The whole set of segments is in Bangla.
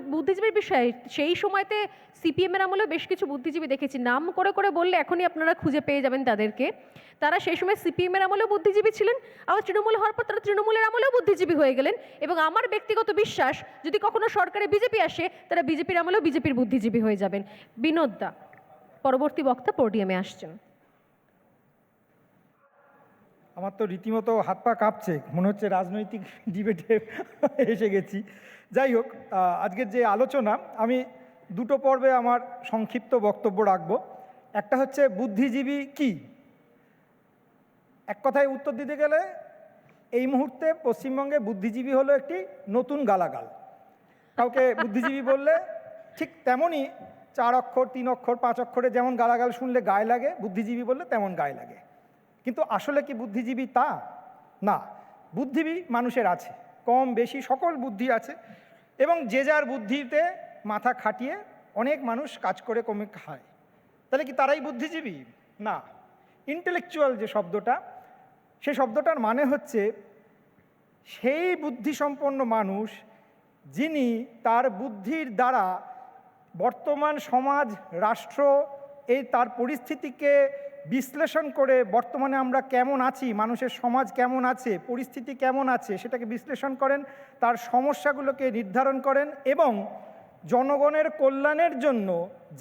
বুদ- বুদ্ধিজীবীর বিষয়ে, সেই সময়তে সিপিএমের আমলেও বেশ কিছু বুদ্ধিজীবী দেখেছি। নাম করে করে বললে এখনই আপনারা খুঁজে পেয়ে যাবেন তাদেরকে। তারা সেই সময় সিপিএমের আমলেও বুদ্ধিজীবী ছিলেন, আবার তৃণমূল হওয়ার পর তারা তৃণমূলের আমলেও বুদ্ধিজীবী হয়ে গেলেন। এবং আমার ব্যক্তিগত বিশ্বাস, যদি কখনো সরকারে বিজেপি আসে, তারা বিজেপির আমলেও বিজেপির বুদ্ধিজীবী হয়ে যাবেন। বিনোদ দা, পরবর্তী বক্তা পোডিয়ামে আসছেন। আমার তো রীতিমতো হাত পা কাঁপছে, মনে হচ্ছে রাজনৈতিক ডিবেটে এসে গেছি। যাই হোক আজকের যে আলোচনা, আমি দুটো পর্বে আমার সংক্ষিপ্ত বক্তব্য রাখব। একটা হচ্ছে বুদ্ধিজীবী কি? এক কথায় উত্তর দিতে গেলে, এই মুহূর্তে পশ্চিমবঙ্গে বুদ্ধিজীবী হলো একটি নতুন গালাগাল। কাউকে বুদ্ধিজীবী বললে ঠিক তেমনই চার অক্ষর, তিন অক্ষর, পাঁচ অক্ষরে যেমন গালাগাল শুনলে গায়ে লাগে, বুদ্ধিজীবী বললে তেমন গায়ে লাগে। কিন্তু আসলে কি বুদ্ধিজীবী তা? না, বুদ্ধিবী মানুষের আছে, কম বেশি সকল বুদ্ধি আছে। এবং যে যার বুদ্ধিতে মাথা খাটিয়ে অনেক মানুষ কাজ করে কমে খায়। তাহলে কি তারাই বুদ্ধিজীবী? না। ইন্টেলেকচুয়াল যে শব্দটা, সে শব্দটার মানে হচ্ছে সেই বুদ্ধিসম্পন্ন মানুষ যিনি তার বুদ্ধির দ্বারা বর্তমান সমাজ, রাষ্ট্র, এই তার পরিস্থিতিকে বিশ্লেষণ করে বর্তমানে আমরা কেমন আছি, মানুষের সমাজ কেমন আছে, পরিস্থিতি কেমন আছে সেটাকে বিশ্লেষণ করেন, তার সমস্যাগুলোকে নির্ধারণ করেন এবং জনগণের কল্যাণের জন্য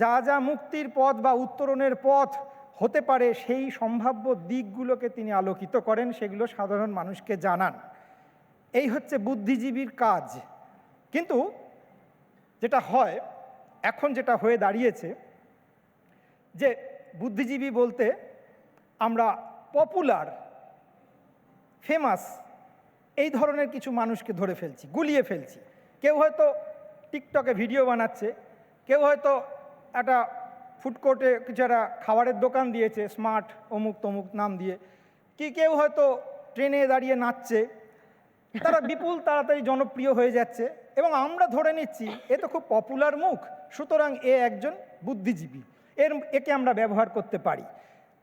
যা যা মুক্তির পথ বা উত্তরণের পথ হতে পারে সেই সম্ভাব্য দিকগুলোকে তিনি আলোকিত করেন, সেগুলো সাধারণ মানুষকে জানান। এই হচ্ছে বুদ্ধিজীবীর কাজ। কিন্তু যেটা হয়, এখন যেটা হয়ে দাঁড়িয়েছে যে বুদ্ধিজীবী বলতে আমরা পপুলার ফেমাস এই ধরনের কিছু মানুষকে ধরে ফেলছি, গুলিয়ে ফেলছি। কেউ হয়তো টিকটকে ভিডিও বানাচ্ছে, কেউ হয়তো একটা ফুডকোর্টে কিছু একটা খাবারের দোকান দিয়েছে স্মার্ট অমুক তমুক নাম দিয়ে। কি কেউ হয়তো ট্রেনে দাঁড়িয়ে নাচছে, তারা বিপুল তাড়াতাড়ি জনপ্রিয় হয়ে যাচ্ছে এবং আমরা ধরে নিচ্ছি, এ তো খুব পপুলার মুখ। সুতরাং এ একজন বুদ্ধিজীবী। এর, একে আমরা ব্যবহার করতে পারি।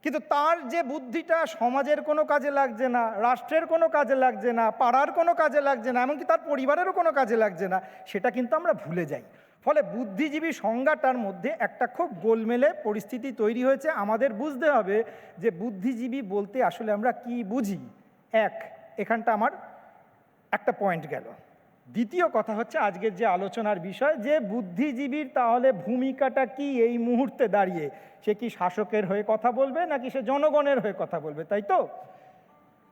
কিন্তু তার যে বুদ্ধিটা সমাজের কোনো কাজে লাগছে না, রাষ্ট্রের কোনো কাজে লাগছে না, পাড়ার কোনো কাজে লাগছে না, এমনকি তার পরিবারেরও কোনো কাজে লাগছে না, সেটা কিন্তু আমরা ভুলে যাই। ফলে বুদ্ধিজীবী সংজ্ঞাটার মধ্যে একটা খুব গোলমেলে পরিস্থিতি তৈরি হয়েছে। আমাদের বুঝতে হবে যে বুদ্ধিজীবী বলতে আসলে আমরা কি বুঝি। এক, এখানটা আমার একটা পয়েন্ট গেল। দ্বিতীয় কথা হচ্ছে আজকের যে আলোচনার বিষয়, যে বুদ্ধিজীবীর তাহলে ভূমিকাটা কি এই মুহূর্তে দাঁড়িয়ে? সে কি শাসকের হয়ে কথা বলবে নাকি সে জনগণের হয়ে কথা বলবে, তাই তো?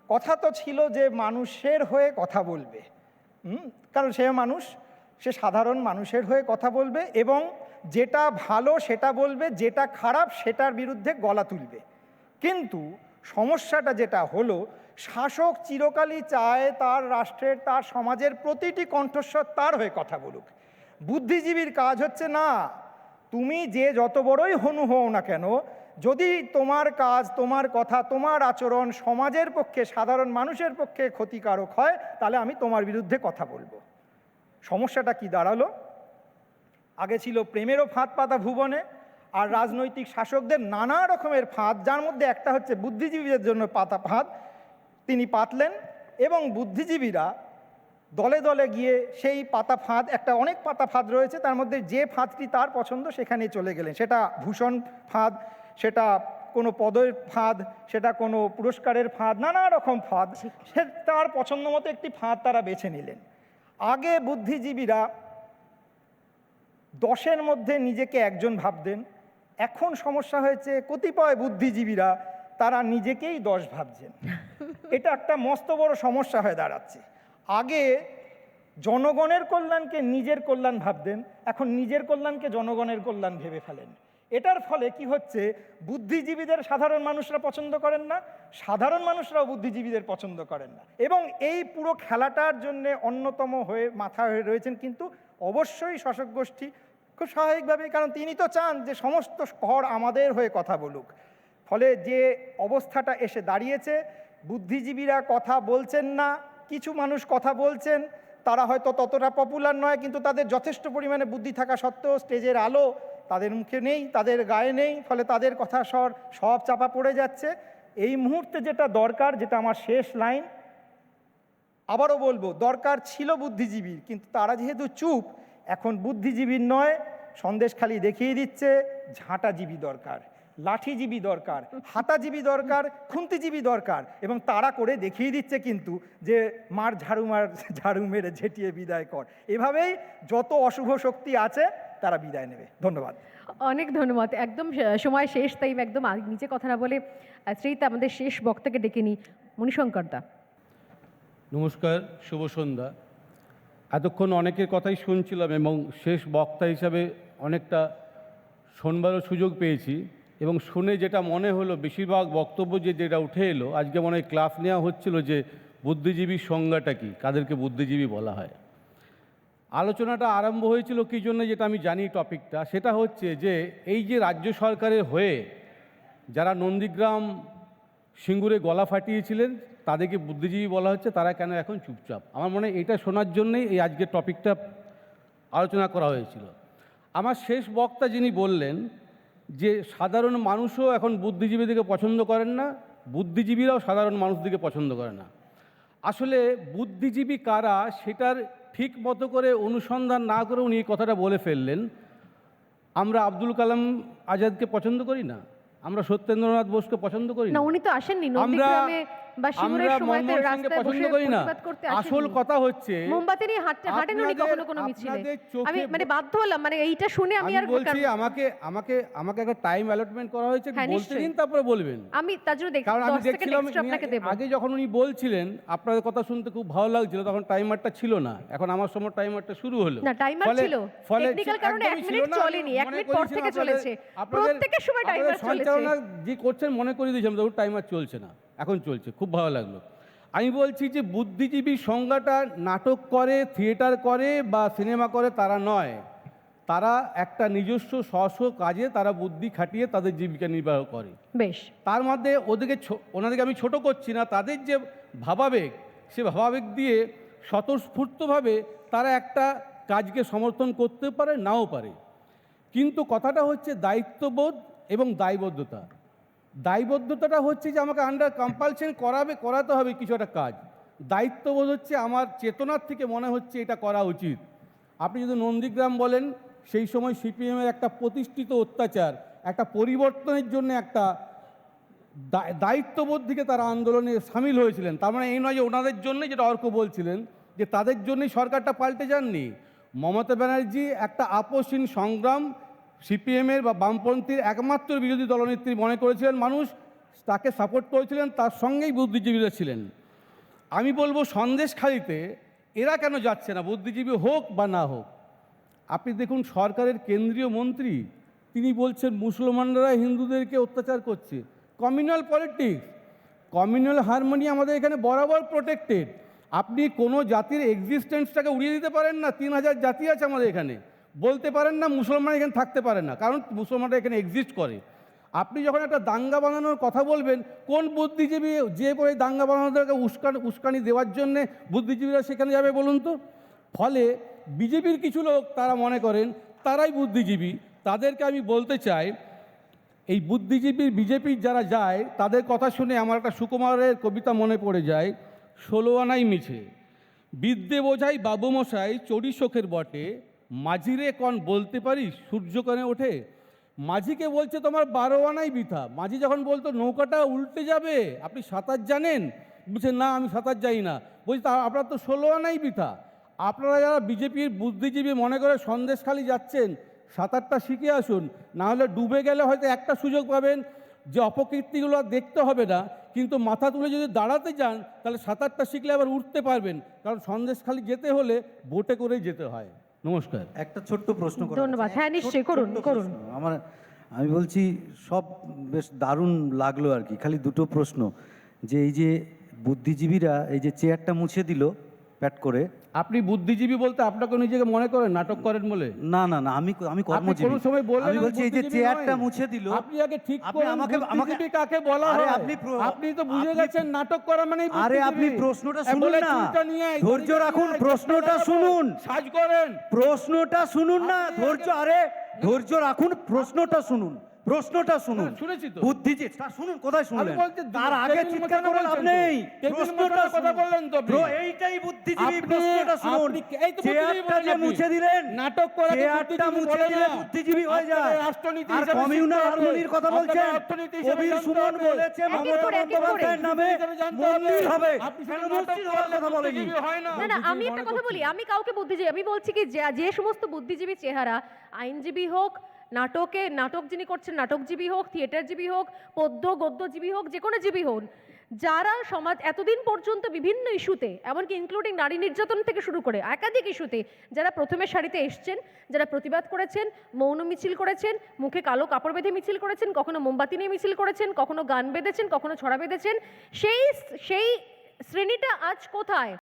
কথা তো ছিল যে মানুষের হয়ে কথা বলবে। কারণ সে মানুষ, সে সাধারণ মানুষের হয়ে কথা বলবে এবং যেটা ভালো সেটা বলবে, যেটা খারাপ সেটার বিরুদ্ধে গলা তুলবে। কিন্তু সমস্যাটা যেটা হলো শাসক চিরকালই চায় তার রাষ্ট্রের, তার সমাজের প্রতিটি কণ্ঠস্বর তার হয়ে কথা বলুক। বুদ্ধিজীবীর কাজ হচ্ছে না, তুমি যে যত বড়ই হনু হও না কেন, যদি তোমার কাজ, তোমার কথা, তোমার আচরণ সমাজের পক্ষে, সাধারণ মানুষের পক্ষে ক্ষতিকারক হয়, তাহলে আমি তোমার বিরুদ্ধে কথা বলব। সমস্যাটা কি দাঁড়াল? আগে ছিল প্রেমেরও ফাঁদ পাতা ভুবনে, আর রাজনৈতিক শাসকদের নানা রকমের ফাঁদ, যার মধ্যে একটা হচ্ছে বুদ্ধিজীবীদের জন্য পাতা ফাঁদ তিনি পাতলেন এবং বুদ্ধিজীবীরা দলে দলে গিয়ে সেই পাতা ফাঁদ একটা অনেক পাতা ফাঁদ রয়েছে তার মধ্যে যে ফাঁদটি তার পছন্দ সেখানে চলে গেলেন। সেটা ভূষণ ফাঁদ সেটা কোনো পদের ফাঁদ সেটা কোনো পুরস্কারের ফাঁদ নানা রকম ফাঁদ সে তার পছন্দ মতো একটি ফাঁদ তারা বেছে নিলেন। আগে বুদ্ধিজীবীরা দশের মধ্যে নিজেকে একজন ভাবতেন এখন সমস্যা হয়েছে কতিপয় বুদ্ধিজীবীরা তারা নিজেকেই দশ ভাবছেন। এটা একটা মস্ত বড় সমস্যা হয়ে দাঁড়াচ্ছে। আগে জনগণের কল্যাণকে নিজের কল্যাণ ভাবতেন, এখন নিজের কল্যাণকে জনগণের কল্যাণ ভেবে ফেলেন। এটার ফলে কি হচ্ছে, বুদ্ধিজীবীদের সাধারণ মানুষরা পছন্দ করেন না, সাধারণ মানুষরাও বুদ্ধিজীবীদের পছন্দ করেন না। এবং এই পুরো খেলাটার জন্য অন্যতম হয়ে মাথা হয়ে রয়েছেন কিন্তু অবশ্যই শাসক গোষ্ঠী খুব স্বাভাবিকভাবেই, কারণ তিনি তো চান যে সমস্ত স্তর আমাদের হয়ে কথা বলুক। ফলে যে অবস্থাটা এসে দাঁড়িয়েছে বুদ্ধিজীবীরা কথা বলছেন না, কিছু মানুষ কথা বলছেন, তারা হয়তো ততটা পপুলার নয়, কিন্তু তাদের যথেষ্ট পরিমাণে বুদ্ধি থাকা সত্ত্বেও স্টেজের আলো তাদের মুখে নেই, তাদের গায়ে নেই, ফলে তাদের কথা স্বর সব চাপা পড়ে যাচ্ছে। এই মুহূর্তে যেটা দরকার, যেটা আমার শেষ লাইন, আবারও বলব, দরকার ছিল বুদ্ধিজীবীর, কিন্তু তারা যেহেতু চুপ, এখন বুদ্ধিজীবীর নয় সন্দেশখালি দেখিয়ে দিচ্ছে, ঝাঁটাজীবী দরকার। লাঠিজীবী দরকার হাতাজীবী দরকার খুন্তিজীবী দরকার এবং তারা করে দেখিয়ে দিচ্ছে কিন্তু যে মার ঝাড়ু মার ঝাড়ু মেরে ঝেঁটিয়ে বিদায় কর। এভাবেই যত অশুভ শক্তি আছে তারা বিদায় নেবে। ধন্যবাদ। অনেক ধন্যবাদ। একদম সময় শেষ তাই একদম নিচে কথা না বলে শ্রীতা আমাদের শেষ বক্তাকে ডেকে নিই মণিশঙ্কর দা। নমস্কার শুভ সন্ধ্যা। এতক্ষণ অনেকের কথাই শুনছিলাম এবং শেষ বক্তা হিসাবে অনেকটা শোনবারও সুযোগ পেয়েছি। এবং শুনে যেটা মনে হলো, বেশিরভাগ বক্তব্য যে যেটা উঠে এলো, আজকে মনে হয় ক্লাস নেওয়া হচ্ছিল যে বুদ্ধিজীবীর সংজ্ঞাটা কী, কাদেরকে বুদ্ধিজীবী বলা হয়। আলোচনাটা আরম্ভ হয়েছিল কী জন্য যেটা আমি জানি টপিকটা, সেটা হচ্ছে যে এই যে রাজ্য সরকারের হয়ে যারা নন্দীগ্রাম সিঙ্গুরে গলা ফাটিয়েছিলেন, তাদেরকে বুদ্ধিজীবী বলা হচ্ছে, তারা কেন এখন চুপচাপ? আমার মনে এটা শোনার জন্যই এই আজকের টপিকটা আলোচনা করা হয়েছিল। আমার শেষ বক্তা যিনি বললেন যে সাধারণ মানুষও এখন বুদ্ধিজীবীদেরকে পছন্দ করেন না বুদ্ধিজীবীরাও সাধারণ মানুষদেরকে পছন্দ করে না। আসলে বুদ্ধিজীবী কারা সেটার ঠিক মতো করে অনুসন্ধান না করে উনি এই কথাটা বলে ফেললেন আমরা আব্দুল কালাম আজাদকে পছন্দ করি না? আমরা সত্যেন্দ্রনাথ বোসকে পছন্দ করি না উনি তো আসেননি আমরা বা আমরা সময়তে রাস্তায় বসে প্রতিবাদ করতে আসল কথা হচ্ছে মোমবাতি নিয়ে হাঁটতে হাঁটেন উনি আপনাদের- কখনো কোনো মিছিলে। আমি মানে বাধ্য হলাম মানে এইটা শুনে আমি আমি আর বলছি আমাকে আমাকে আমাকে একটা টাইম অ্যালটমেন্ট করা হয়েছে হ্যাঁ, বলতে দিন তারপরে বলবেন। আমি তার জন্য দেখ কারণ আমি দেখছিলাম আপনাকে দেব। আগে যখন উনি বলছিলেন আপনাদের কথা শুনতে খুব ভালো লাগছিল তখন টাইমারটা ছিল না। এখন আমার সময় টাইমারটা শুরু হলো। না টাইমার ফলে- ছিল। টেকনিক্যাল কারণে এক একদমই ছিল মিনিট চলেনি এক মনে মিনিট পর থেকে চলেছে। প্রত্যেকের সময় টাইমার চলেছে। সঞ্চালনা যে করছেন মনে করে দিয়েছিলাম তখন টাইমার চলছে না। এখন চলছে খুব ভালো লাগল। আমি বলছি যে বুদ্ধিজীবী সংজ্ঞাটা নাটক করে থিয়েটার করে বা সিনেমা করে তারা নয়। তারা একটা নিজস্ব স্ব কাজে তারা বুদ্ধি খাটিয়ে তাদের জীবিকা নির্বাহ করে। বেশ। তার মধ্যে ওদেরকে ছো- ওনাদেরকে আমি ছোট করছি না তাদের যে ভাবাবেগ সে ভাবাবেগ দিয়ে স্বতঃস্ফূর্তভাবে তারা একটা কাজকে সমর্থন করতে পারে নাও পারে। কিন্তু কথাটা হচ্ছে দায়িত্ববোধ এবং দায়বদ্ধতা। দায়বদ্ধতাটা হচ্ছে যে আমাকে আন্ডার কম্পালশন করাবে, করাতে হবে কিছু একটা কাজ। দায়িত্ববোধ হচ্ছে আমার চেতনার থেকে মনে হচ্ছে এটা করা উচিত। আপনি যদি নন্দীগ্রাম বলেন, সেই সময় সিপিএমের একটা প্রতিষ্ঠিত অত্যাচার, একটা পরিবর্তনের জন্য একটা দায়িত্ববোধ থেকে তারা আন্দোলনে সামিল হয়েছিলেন। তার মানে এই নয় যে ওনাদের জন্যই যেটা অর্ক বলছিলেন, যে তাদের জন্যই সরকারটা পাল্টে যাননি। মমতা ব্যানার্জি একটা আপোষহীন সংগ্রাম সিপিএমের বা বামপন্থীর একমাত্র বিরোধী দলনেত্রী মনে করেছিলেন মানুষ, তাকে সাপোর্ট করেছিলেন, তার সঙ্গেই বুদ্ধিজীবীরা ছিলেন। আমি বলব সন্দেশখালিতে এরা কেন যাচ্ছে না, বুদ্ধিজীবী হোক বা না হোক। আপনি দেখুন সরকারের কেন্দ্রীয় মন্ত্রী, তিনি বলছেন মুসলমানরা হিন্দুদেরকে অত্যাচার করছে। কমিউনাল পলিটিক্স কমিউনাল হারমোনি আমাদের এখানে বরাবর প্রোটেক্টেড আপনি কোনো জাতির এক্সিস্টেন্সটাকে উড়িয়ে দিতে পারেন না, তিন হাজার জাতি আছে আমাদের এখানে। বলতে পারেন না মুসলমান এখানে থাকতে পারে না, কারণ মুসলমানরা এখানে এক্সিস্ট করে। আপনি যখন একটা দাঙ্গা বানানোর কথা বলবেন, কোন বুদ্ধিজীবী যে পরে দাঙ্গা বানানোদেরকে উস্কান, উস্কানি দেওয়ার জন্যে বুদ্ধিজীবীরা সেখানে যাবে বলুন তো? ফলে বিজেপির কিছু লোক তারা মনে করেন, তারাই বুদ্ধিজীবী। তাদেরকে আমি বলতে চাই, এই বুদ্ধিজীবী বিজেপির যারা যায়, তাদের কথা শুনে আমার একটা সুকুমারের কবিতা মনে পড়ে যায়, ষোলো আনাই মিছে। বিদ্যে বোঝাই বাবুমশাই চড়ি শোকের বটে। মাঝিরে কন বলতে পারি? সূর্যকণে ওঠে। মাঝিকে বলছে, তোমার বারো আনাই বৃথা। মাঝি যখন বলতো, নৌকাটা উল্টে যাবে? আপনি সাঁতার জানেন? বলছে, না, আমি সাঁতার জানি না। বলছি আপনার তো ষোলো আনাই বৃথা। আপনারা যারা বিজেপির বুদ্ধিজীবী মনে করে সন্দেশখালি যাচ্ছেন, সাঁতারটা শিখে আসুন। না হলে ডুবে গেলে হয়তো একটা সুযোগ পাবেন যে অপকীর্তিগুলো দেখতে হবে না। কিন্তু মাথা তুলে যদি দাঁড়াতে যান, তাহলে সাঁতারটা শিখলে আবার উঠতে পারবেন। কারণ সন্দেশখালি যেতে হলে বোটে করেই যেতে হয়। নমস্কার একটা ছোট্ট প্রশ্ন ধন্যবাদ। হ্যাঁ, নিশ্চয়ই, করুন। করুন। আমার আমি বলছি সব বেশ দারুণ লাগল আর কি খালি দুটো প্রশ্ন যে এই যে বুদ্ধিজীবীরা এই যে চেয়ারটা মুছে দিল প্যাট করে আপনি বুদ্ধিজীবী বলতে আপনাকে নিজেকে মনে করেন নাটক করেন বলে? না না না আমি আমি কর্মজীবী। কোনো সময় বললেন আমি বলছি এই যে চেয়ারটা মুছে দিল আপনি আগে ঠিক করেন আমাকে আমাকে কাকে বলা আরে হয়? আপনি আপনি তো বুঝে গেছেন নাটক করা মানে আরে আপনি প্রশ্নটা শুনুন না। ধৈর্য রাখুন প্রশ্নটা শুনুন। সাজ করেন। প্রশ্নটা শুনুন না ধৈর্য আরে ধৈর্য রাখুন প্রশ্নটা শুনুন। প্রশ্নটা শুনুন। হ্যাঁ, শুনেছি তো। বুদ্ধিজীবী তা শুনুন কোথায় শুনলেন? তার আগে চিৎকার করে লাভ নেই। প্রশ্নটা কথা বললেন তো ব্রো, এইটাই বুদ্ধিজীবী প্রশ্নটা শুনুন। এই তো চেয়ারটা যে মুছে দিলেন নাটক করাকে চেয়ারটা মুছে দিলে বুদ্ধিজীবী হয়ে যায়। রাষ্ট্রনীতি আর কমিউনাল হারমোনির কথা বলছেন। অর্থনীতি কবির সুমন বলেছে মমতা করে, করে। বন্দ্যোপাধ্যায়ের নামে। মন্দির হবে। কেন শুধু হওয়ার কথা বলেনি? না। না না আমি একটা কথা বলি আমি কাউকে বুদ্ধিজীবী আমি বলছি কি যে যে সমস্ত বুদ্ধিজীবী চেহারা আইনজীবী হোক নাটকে, নাটক যিনি করছেন, নাটকজীবী হোক, থিয়েটারজীবী হোক, পদ্য, গদ্যজীবী হোক, যে কোনো জীবী হন, যারা সমাজ এতদিন পর্যন্ত বিভিন্ন ইস্যুতে, এমনকি ইনক্লুডিং নারী নির্যাতন থেকে শুরু করে একাধিক ইস্যুতে, যারা প্রথমে সারিতে এসছেন, যারা প্রতিবাদ করেছেন, মৌন মিছিল করেছেন, মুখে কালো কাপড় বেঁধে মিছিল করেছেন, কখনো মোমবাতি নিয়ে মিছিল করেছেন, কখনো গান বেঁধেছেন, কখনো ছড়া বেঁধেছেন, সেই সেই শ্রেণীটা আজ কোথায়?